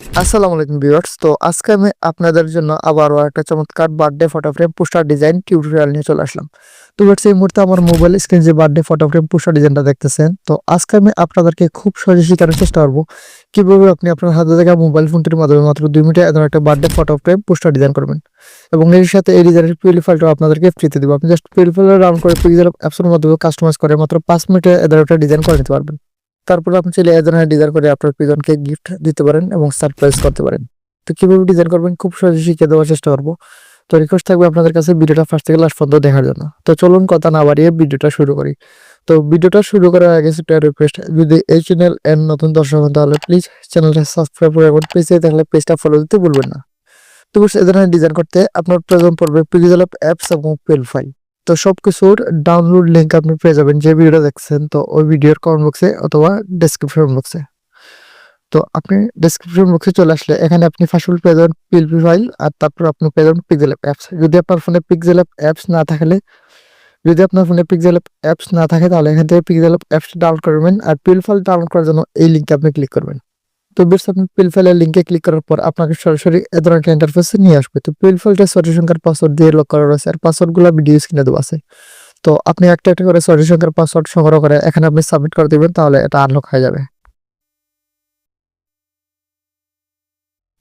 আসসালামু আলাইকুম ভিউয়ার্স। তো আজকে আমি আপনাদের জন্য আবারও একটা চমৎকার birthday photo frame poster design tutorial নিয়ে চলে আসলাম। তো ভিউয়ার্স, এই মুহূর্তে আমার মোবাইল স্ক্রিন যে বার্থডে ফটো ফ্রেম পোস্টার ডিজাইনটা দেখতেছেন, তো আজকে আমি আপনাদেরকে খুব সহজে শেখানোর চেষ্টা করব কীভাবে আপনি আপনার হাতে থাকা মোবাইল ফোনটির মাধ্যমে মাত্র দুই মিনিটে এমন একটা birthday photo frame poster design করবেন। এবং এর সাথে এই ডিজাইনের পিএল ফাইলটা আপনাদেরকে ফ্রিতে দিব। আপনি জাস্ট পিএল ফাইল রাউন্ড করে পিক্সেল অ্যাপসের মাধ্যমে কাস্টমাইজ করে মাত্র পাঁচ মিনিটে এদের একটা ডিজাইন করে নিতে পারবেন। তারপরে আপনি চাইলে এ ধরনের ডিজাইন করে আপনার প্রিজনকে গিফট দিতে পারেন এবং সারপ্রাইজ করতে পারেন। তো কীভাবে ডিজাইন করবেন? খুব সহজে শিখে দেওয়ার চেষ্টা করব। তো রিকোয়েস্ট থাকবে আপনাদের কাছে ভিডিওটা ফার্স্ট থেকে লাস্ট পর্যন্ত দেখার জন্য। তো চলুন কথা না বাড়িয়ে ভিডিওটা শুরু করি। তো ভিডিওটা শুরু করার আগে একটা রিকোয়েস্ট যদি এই চ্যানেল এর নতুন দর্শক হন তাহলে প্লিজ চ্যানেলটা সাবস্ক্রাইব করে রাখুন। পেজে থাকলে পেজটা ফলো দিতে ভুলবেন না। তো এ ধরনের ডিজাইন করতে আপনার প্রয়োজন পড়বে পিক্সেল অ্যাপস এবং পেল ফাইল তো সব কিছুর ডাউনলোড লিঙ্ক আপনি পেয়ে যাবেন যে ভিডিওটা দেখছেন, তো ওই ভিডিওর কমেন্ট বক্সে অথবা ডেসক্রিপশন বক্সে তো আপনি ডেসক্রিপশন বক্সে চলে আসলে এখানে আপনি ফার্স্ট পেয়ে যাবেন পিএলপি ফাইল আর তারপর আপনি পেয়ে যাবেন পিক্সেল অ্যাপস যদি আপনার ফোনে পিক্সেল অ্যাপস না থাকলে, যদি আপনার ফোনে পিক্সেল অ্যাপস না থাকে, তাহলে এখান থেকে পিক্সেল অ্যাপস ডাউনলোড করবেন আর পিএল ফাইল ডাউনলোড করার জন্য এই লিঙ্কে আপনি ক্লিক করবেন। তো বেশ আপনি পিল ফাইলের লিঙ্কে ক্লিক করার পর আপনাকে সরাসরি এ ধরনের একটা ইন্টারফেসে নিয়ে আসবে। তো পিল ফাইলটা সরি সংখ্যার পাসওয়ার্ড দিয়ে লক করা রয়েছে আর পাসওয়ার্ডগুলো ভিডিও স্ক্রিনে দেওয়া আছে। তো আপনি একটা একটা করে সরি সংখ্যার পাসওয়ার্ড সংগ্রহ করে এখানে আপনি সাবমিট করে দিবেন, তাহলে এটা আনলক হয়ে যাবে।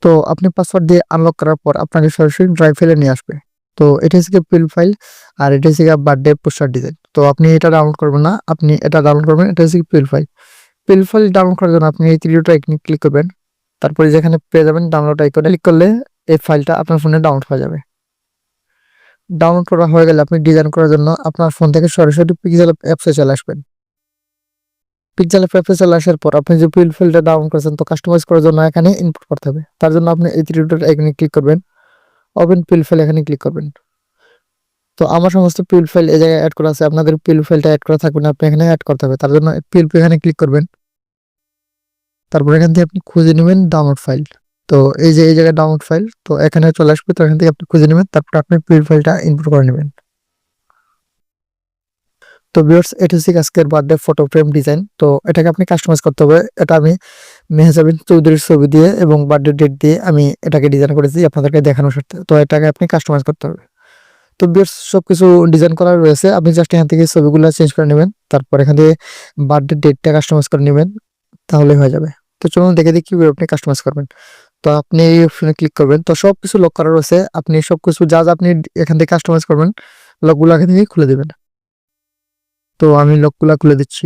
তো আপনি পাসওয়ার্ড দিয়ে আনলক করার পর আপনাকে সরাসরি ড্রাইভ ফাইলে নিয়ে আসবে। তো এটা হচ্ছে পিল ফাইল আর এটা হচ্ছে বার্থডে পোস্টার ডিজাইন তো আপনি এটা ডাউনলোড করবেন না, আপনি এটা ডাউনলোড করবেন, এটা হচ্ছে P L file P L file download করার জন্য আপনি এই ত্রিটা আইকনে ক্লিক করবেন। তারপরে যেখানে পেয়ে যাবেন ডাউনলোড আইকনে ক্লিক করলে এই ফাইলটা আপনার ফোনে ডাউনলোড হয়ে যাবে। ডাউনলোড করা হয়ে গেলে আপনি ডিজাইন করার জন্য আপনার ফোন থেকে সরাসরি পিক্সেল অ্যাপসে চলে আসবেন। পিক্সেল অ্যাপসে চলে আসার পর আপনি যে পিল ডাউনলোড করেছেন তো কাস্টমাইজ করার জন্য এখানে ইনপুট করতে হবে। তার জন্য আপনি এই ত্রিটা আইকনে ক্লিক করবেন। ওপেন পিল এখানে ক্লিক করবেন। তো আমার সমস্ত পিল ফাইল এই জায়গায় অ্যাড করা আছে। আপনাদের পিল ফাইলটা অ্যাড করা থাকবে না, আপনি এখানে অ্যাড করতে হবে। তার জন্য পিল এখানে ক্লিক করবেন। তারপর এখান থেকে আপনি খুঁজে নেবেন ডাউনলোড ফাইল তো এই যে, এই জায়গায় ডাউনলোড ফাইল তো এখানে চলে আসবে, তো এখান থেকে আপনি খুঁজে নেবেন। তারপর আপনি পিল ফাইলটা ইনপুট করে নেবেন। তো ভিউয়ার্স এটা হচ্ছে আজকের বার্থডে ফটো ফ্রেম ডিজাইন তো এটাকে আপনি কাস্টমাইজ করতে হবে। এটা আমি মেহজাবিন চৌধুরীর ছবি দিয়ে এবং বার্থডে ডেট দিয়ে আমি এটাকে ডিজাইন করেছি আপনাদেরকে দেখানোর সাথে। তো এটাকে আপনি কাস্টমাইজ করতে হবে। তো সব সবকিছু ডিজাইন করা রয়েছে। আপনি জাস্ট এখান থেকে ছবিগুলো চেঞ্জ করে নেবেন। তারপর এখান থেকে বার্থডে ডেটটা কাস্টমাইজ করে নেবেন। তাহলে হয়ে যাবে। তো চলুন দেখে দেখি কীভাবে আপনি কাস্টমাইজ করবেন। তো আপনি এই অপশনে ক্লিক করবেন। তো সব কিছু লক করা রয়েছে। আপনি সব কিছু যা যা আপনি এখান থেকে কাস্টমাইজ করবেন লকগুলো এখান থেকে খুলে দেবেন। তো আমি লকগুলো খুলে দিচ্ছি।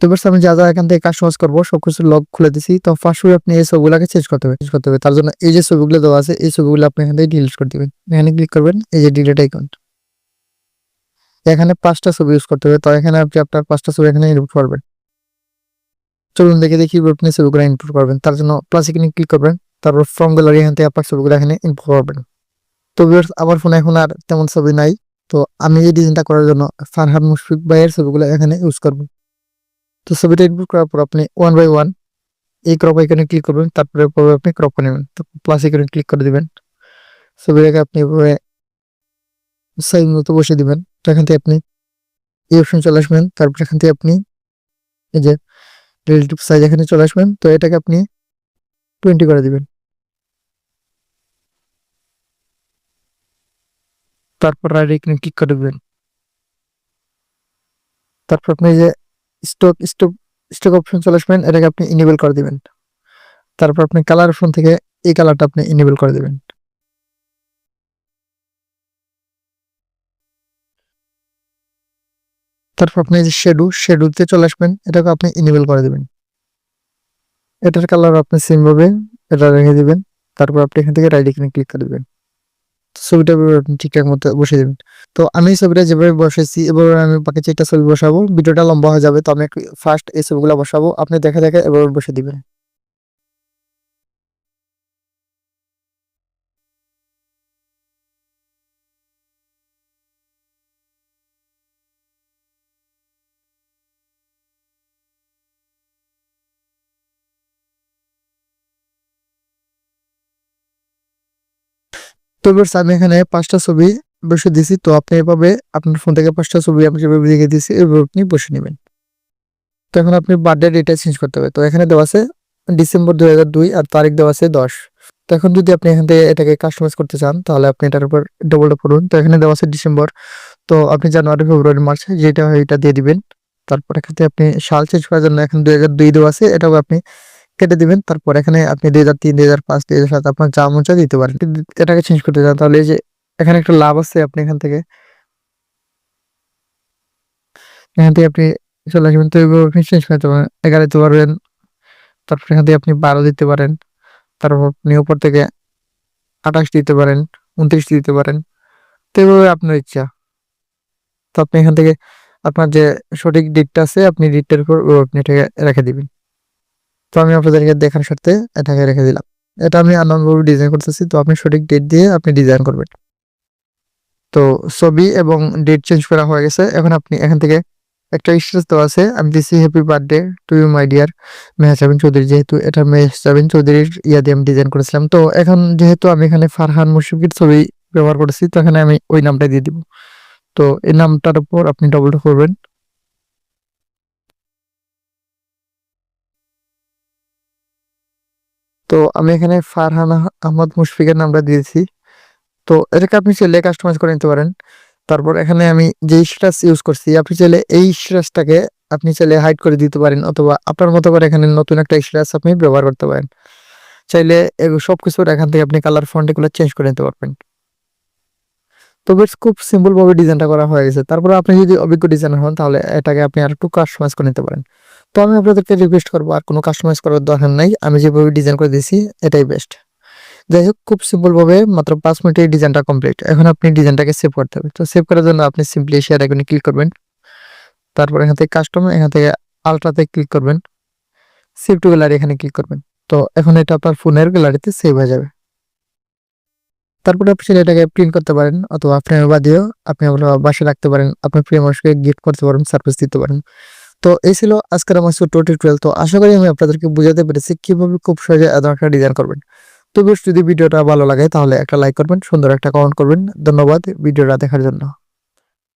তো আমি যা যা এখান থেকে কাস্টমাইজ করব, সবকিছু লক খুলে দিছি। তো ফার্স্ট আপনি এই ছবিগুলোকে চেঞ্জ করতে হবে চেঞ্জ করতে হবে। তার জন্য এই যে ছবিগুলো দেওয়া আছে, এই ছবিগুলো আপনি এখান থেকে ডিলিট করে এখানে ক্লিক করবেন, এই যে ডিলিট আইকন এখানে পাঁচটা ছবি ইউজ করতে হবে, তো এখানে আপনি আপনার পাঁচটা ছবি এখানে ইনপুট করবেন। চলুন দেখে দেখি আপনি ছবিগুলো ইনপুট করবেন। তার জন্য প্লাস এখানে ক্লিক করবেন, তারপর ফ্রম গ্যালারি এখান থেকে আপনার ছবিগুলো এখানে ইনপুট করবেন। তো আমার ফোনে এখন আর তেমন ছবি নাই। তো আমি এই ডিজাইনটা করার জন্য ফারহান মুশফিক ভাইয়ের ছবিগুলো এখানে ইউজ করব। তো ছবিটা ইনপুট করার পর আপনি ওয়ান বাই ওয়ান এই ক্রপ আইকনে ক্লিক করবেন, তারপরে পরে আপনি ক্রপ করে নেবেন। তো প্লাস আইকনে ক্লিক করে দেবেন। ছবিটাকে আপনি এভাবে সাইজ মতো বসে দিবেন। তো এখান থেকে আপনি এই অপশন চলে আসবেন। তারপর এখান থেকে আপনি এই যে রিলেটিভ সাইজ এখানে চলে আসবেন। তো এটাকে আপনি টোয়েন্টি করে দিবেন। তারপর রাইট এখানে ক্লিক করে দিবেন। তারপর আপনি যে স্টক স্টক স্টক অপশন চলে আসবেন, এটাকে আপনি ইনেবল করে দিবেন। তারপর আপনি কালার অপশন থেকে এই কালারটা আপনি ইনেবল করে দিবেন। তারপর আপনি যে শেডু শেডুতে চলে আসবেন, এটাকে আপনি ইনেবল করে দিবেন। এটার কালার আপনি সেম ভাবে এটা রেখে দিবেন। তারপর আপনি এখান থেকে রাইট আইকনে ক্লিক করে দিবেন। ছবিটা ঠিকঠাক মতো বসে দেবেন। তো আমি ছবিটা যেভাবে বসেছি, এবার আমি বাকি চারটা ছবি বসাবো। ভিডিওটা লম্বা হয়ে যাবে, তো আমি ফার্স্ট এই ছবিগুলো বসাবো। আপনি দেখা দেখে এবার বসে দিবেন। তো এবার আমি এখানে পাঁচটা ছবি বসে দিছি। তো আপনি এভাবে আপনার ফোন থেকে পাঁচটা ছবি আমি যেভাবে দেখে দিয়েছি এভাবে আপনি বসে নেবেন। তো এখন আপনি বার্থডে ডেটা চেঞ্জ করতে হবে। তো এখানে দেওয়া আছে ডিসেম্বর দুই হাজার দুই আর তারিখ দেওয়া আছে দশ। তো এখন যদি আপনি এখান থেকে এটাকে কাস্টমাইজ করতে চান, তাহলে আপনি এটার উপর ডবল করুন। তো এখানে দেওয়া আছে ডিসেম্বর। তো আপনি জানুয়ারি, ফেব্রুয়ারি, মার্চ যেটা হয় এটা দিয়ে দিবেন। তারপর এখানে আপনি সাল চেঞ্জ করার জন্য এখন হাজার দুই দেওয়া আছে। এটাও আপনি কেটে দিবেন, তারপর এখানে আপনি দুই হাজার, তিন, দুই হাজার, পাঁচ, দুই হাজার, সাত আপনার যা মন দিতে পারেন। এটাকে চেঞ্জ করতে চান, তাহলে এই যে এখানে একটা লাভ আছে আপনি এখান থেকে। এখান থেকে আপনি চলে আসবেন, তো এইভাবে আপনি চেঞ্জ করতে পারেন। এগারো দিতে পারবেন, তারপর এখান থেকে আপনি বারো দিতে পারেন, তারপর আপনি উপর থেকে আঠাশ দিতে পারেন, উনত্রিশ দিতে পারেন, তো এইভাবে আপনার ইচ্ছা। তো আপনি এখান থেকে আপনার যে সঠিক ডেটটা আছে, আপনি ডেটটার উপর আপনি এটাকে রেখে দিবেন। তো আমি আপনাদেরকে দেখার সাথে এটাকে রেখে দিলাম। এটা আমি আনন্দভাবে ডিজাইন করতেছি, তো আপনি সঠিক ডেট দিয়ে আপনি ডিজাইন করবেন। তো ছবি এবং ডেট চেঞ্জ করা হয়ে গেছে। এখন আপনি এখান থেকে একটা স্টেটাস দেওয়া আছে আমি দিছি happy birthday to you my dear Mehjabin Chowdhury যেহেতু এটা মেহজাবিন চৌধুরীর ইয়া দিয়ে আমি ডিজাইন করেছিলাম। তো এখন যেহেতু আমি এখানে ফারহান মুশফিকের ছবি ব্যবহার করেছি তো এখানে আমি ওই নামটা দিয়ে দিব। তো এই নামটার উপর আপনি ডবল করবেন। তো আমি এখানে ফারহানা আহমদ মুশফিকের নামটা দিয়েছি। তো এটাকে আপনি চাইলে কাস্টমাইজ করে নিতে পারেন। তারপর এখানে আমি যে স্ট্রাস ইউজ করছি, আপনি চাইলে এই স্ট্রাসটাকে আপনি চাইলে হাইড করে দিতে পারেন অথবা আপনার মতো করে এখানে নতুন একটা স্ট্রাস আপনি ব্যবহার করতে পারেন। চাইলে এগুলো সবকিছুর এখান থেকে আপনি কালার ফন্ট চেঞ্জ করে নিতে পারবেন। তো বেশ খুব সিম্পল ভাবে ডিজাইনটা করা হয়ে গেছে। তারপরে আপনি যদি অভিজ্ঞ ডিজাইনার হন, তাহলে এটাকে আপনি আর একটু কাস্টমাইজ করে নিতে পারেন। তো আমি আপনাদেরকে রিকোয়েস্ট করব, আর কোনো কাস্টমাইজ করার দরকার নাই। আমি যেভাবে ডিজাইন করে দিয়েছি, এটাই বেস্ট যাই হোক, খুব সিম্পল ভাবে মাত্র পাঁচ মিনিটে ডিজাইনটা কমপ্লিট এখন আপনি ডিজাইনটাকে সেভ করতে হবে। তো সেভ করার জন্য আপনি সিম্পলি শেয়ার আইকনে ক্লিক করবেন। তারপর এখান থেকে কাস্টম এখান থেকে আলট্রাতে ক্লিক করবেন। সেভ টু গ্যালারি এখানে ক্লিক করবেন। তো এখন এটা আপনার ফোনের গ্যালারিতে সেভ হয়ে যাবে। তারপরে আপনি এটাকে প্রিন্ট করতে পারেন অথবা ফ্রেমের বাদিয়েও আপনি আপনার বাসে রাখতে পারেন। আপনি প্রিয় মানুষকে গিফট করতে পারেন সার্ভিস দিতে পারেন। তো এই ছিল আজকের আমার ছোট্ট টুয়েলভ তো আশা করি আমি আপনাদেরকে বুঝাতে পেরেছি কীভাবে খুব সহজে এত একটা ডিজাইন করবেন। তবে যদি ভিডিওটা ভালো লাগে তাহলে একটা লাইক করবেন, সুন্দর একটা কমেন্ট করবেন। ধন্যবাদ ভিডিওটা দেখার জন্য।